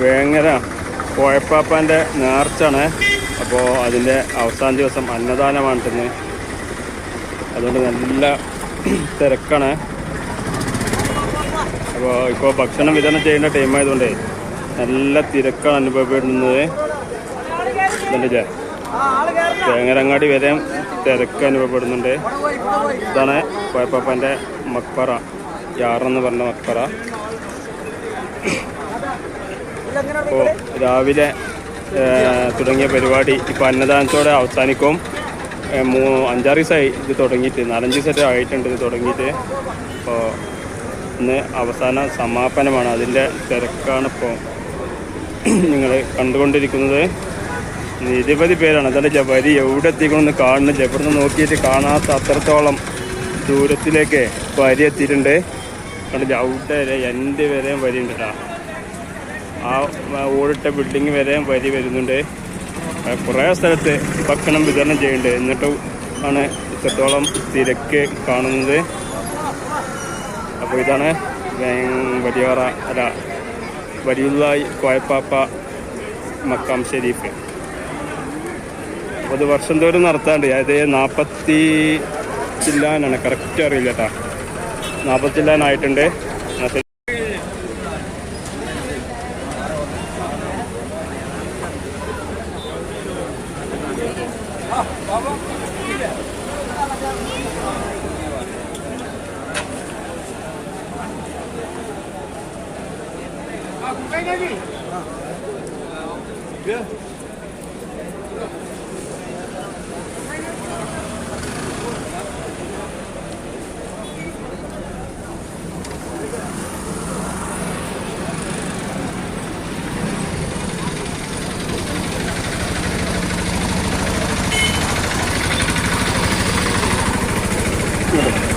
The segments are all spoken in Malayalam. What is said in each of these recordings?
വേങ്ങര കോയപ്പാപ്പാന്റെ നേർച്ചാണ് അപ്പോൾ അതിന്റെ അവസാന ദിവസം അന്നദാനമാണ് തന്നെ അതുകൊണ്ട് നല്ല തിരക്കാണ്. അപ്പോൾ ഇപ്പോൾ ഭക്ഷണം വിതരണം ചെയ്യുന്ന ടൈം ആയതുകൊണ്ട് നല്ല തിരക്കാണ് അനുഭവപ്പെടുന്നത്. ഇതുണ്ടല്ലേ തേങ്ങരങ്ങാടി വരെ തിരക്ക് അനുഭവപ്പെടുന്നുണ്ട്. ഇതാണ് കോയപ്പാപ്പന്റെ മക്പറ. യാറെന്ന് പറഞ്ഞ മക്ബറ അപ്പോൾ രാവിലെ തുടങ്ങിയ പരിപാടി ഇപ്പോൾ അന്നദാനത്തോടെ അവസാനിക്കും. മൂ അഞ്ചാറ് ദിവസമായി ഇത് തുടങ്ങിയിട്ട് നാലഞ്ച് ദിവസമായിട്ട് ആയിട്ടുണ്ട് ഇത് തുടങ്ങിയിട്ട്. അപ്പോൾ ഇന്ന് അവസാന സമാപനമാണ്. അതിന്റെ തിരക്കാണ് ഇപ്പോൾ നിങ്ങൾ കണ്ടുകൊണ്ടിരിക്കുന്നത്. നിരവധി പേരാണ്. അതല്ല വരി എവിടെ എത്തിക്കണമെന്ന് കാണുന്നില്ല ഇവിടുന്ന് നോക്കിയിട്ട് കാണാത്ത അത്രത്തോളം ദൂരത്തിലേക്ക് വരി എത്തിയിട്ടുണ്ട്. കണ്ടില്ല? അവിടെ വരെ എന്റെ വരെയും വരിയുണ്ട് കേട്ടോ ആ ഓടിട്ട ബിൽഡിംഗ് വരെ വരി വരുന്നുണ്ട്. കുറേ സ്ഥലത്ത് ഭക്ഷണം വിതരണം ചെയ്യുന്നുണ്ട്. എന്നിട്ട് ആണ് ഇത്രത്തോളം തിരക്ക് കാണുന്നത്. അപ്പോൾ ഇതാണ് വലിയറ അല്ല വലിയുള്ള കോയപ്പാപ്പ മക്കാം ഷെരീഫ്. അപ്പോൾ അത് വർഷം തോറും നടത്താണ്ട് അതായത് നാൽപ്പത്തി ചില്ലാനാണ് കറക്റ്റ് അറിയില്ല കേട്ടോ. നാൽപ്പത്തി ചില്ലാനായിട്ടുണ്ട്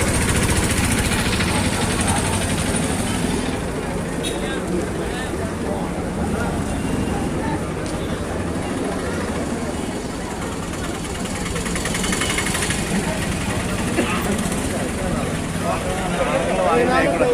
അത് ഇവിടെ